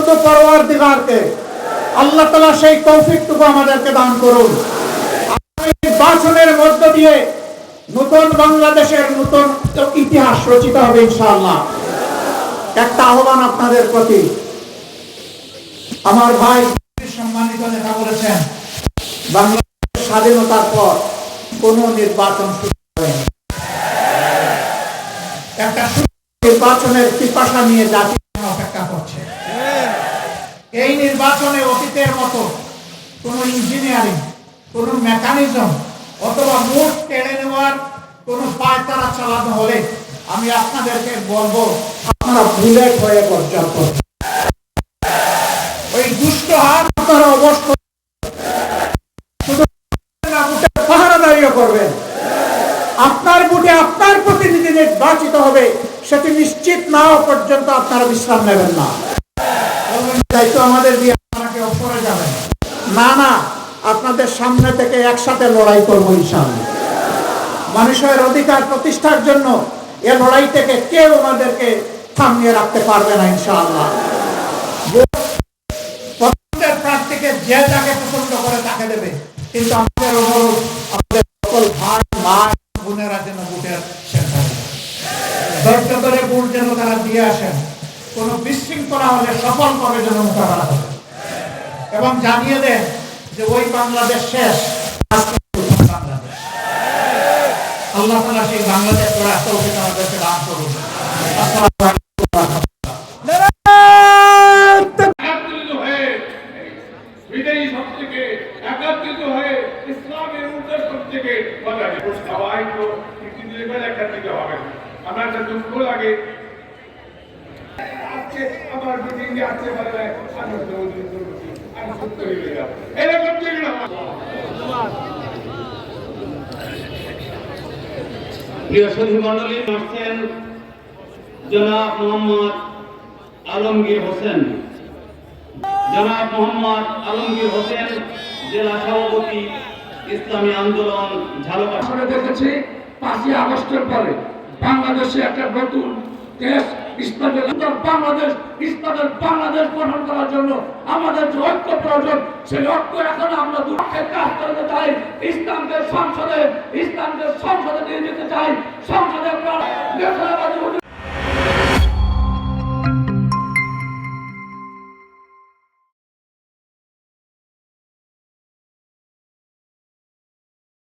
শুধু পরওয়ার দিগারকে। আল্লাহ তালা সেই তৌফিকটুকু আমাদেরকে দান করুন। নির্বাচনের মধ্য দিয়ে নতুন বাংলাদেশের নতুন ইতিহাস রচিত হবে ইনশাআল্লাহ। একটা আহ্বান আপনাদের প্রতি। আমার ভাই সম্মানিত নেতা বলেছেন, বাংলাদেশের স্বাধীনতার পর কোন নির্বাচন শুরু হয়নি। একটা নির্বাচনের পিপাসা নিয়ে জাতি এখন অপেক্ষা করছে এই নির্বাচনে অতীতের মতো কোন ইঞ্জিনিয়ারিং, কোন মেকানিজম অথবা মুঠ কেড়ে নেওয়ার কোন পায়তারা চালানো হলে আমি আপনাদেরকে বলব আপনারা করবেন ওই দুষ্ট হাত আপনারা আপনার বুটে আপনার প্রতিনিধি নির্বাচিত হবে, সেটি নিশ্চিত না পর্যন্ত আপনারা বিশ্রাম নেবেন না। দায়িত্ব আমাদের দিয়ে কেউ সরে যাবেন না না, আপনাদের সামনে থেকে একসাথে লড়াই করব ইনশাআল্লাহ। মানুষের অধিকার প্রতিষ্ঠার জন্য এ লড়াই থেকে কেউ আমাদেরকে থামিয়ে রাখতে পারবে না ইনশাআল্লাহ। প্রার্থীকে যে যাকে পছন্দ করে তাকে দেবে। কিন্তু আমাদের অনুরোধ, আমাদের সকল ভাই মা বোনেরা যেন সেন্টারে ধৈর্য ধরে ভোট যেন তারা দিয়ে আসেন। কোন বিশৃঙ্খলা হলে সফল করে যেন মোকাবেলা হবে এবং জানিয়ে দেন যে ওই বাংলাদেশ শেষ আল্লাহ তালা সেই বাংলাদেশ আমাদেরকে দান করুন। হয়ে আমার একটা দুঃখ লাগে আজকে আমার মিটিং এ আসতে পারলে আমি দৌড়ি আমি সত্য হয়ে যাব। এরকম প্রিয় মন্ডলী আসছেন জনাব মোহাম্মদ আলমগীর হোসেন। জনাব মোহাম্মদ আলমগীর হোসেন জেলা সভাপতি ইসলামী আন্দোলন ঝালকাঠি দেখেছি পাঁচই আগস্টের পরে বাংলাদেশে একটা নতুন দেশ ইসলামের বাংলাদেশ ইসলামের বাংলাদেশ গঠন করার জন্য আমাদের যে ঐক্য প্রয়োজন, সেই ঐক্য এখন আমরা দুঃখের কাজ করতে চাই। ইসলামকে সংসদে ইসলামকে সংসদে নিয়ে যেতে চাই। সংসদে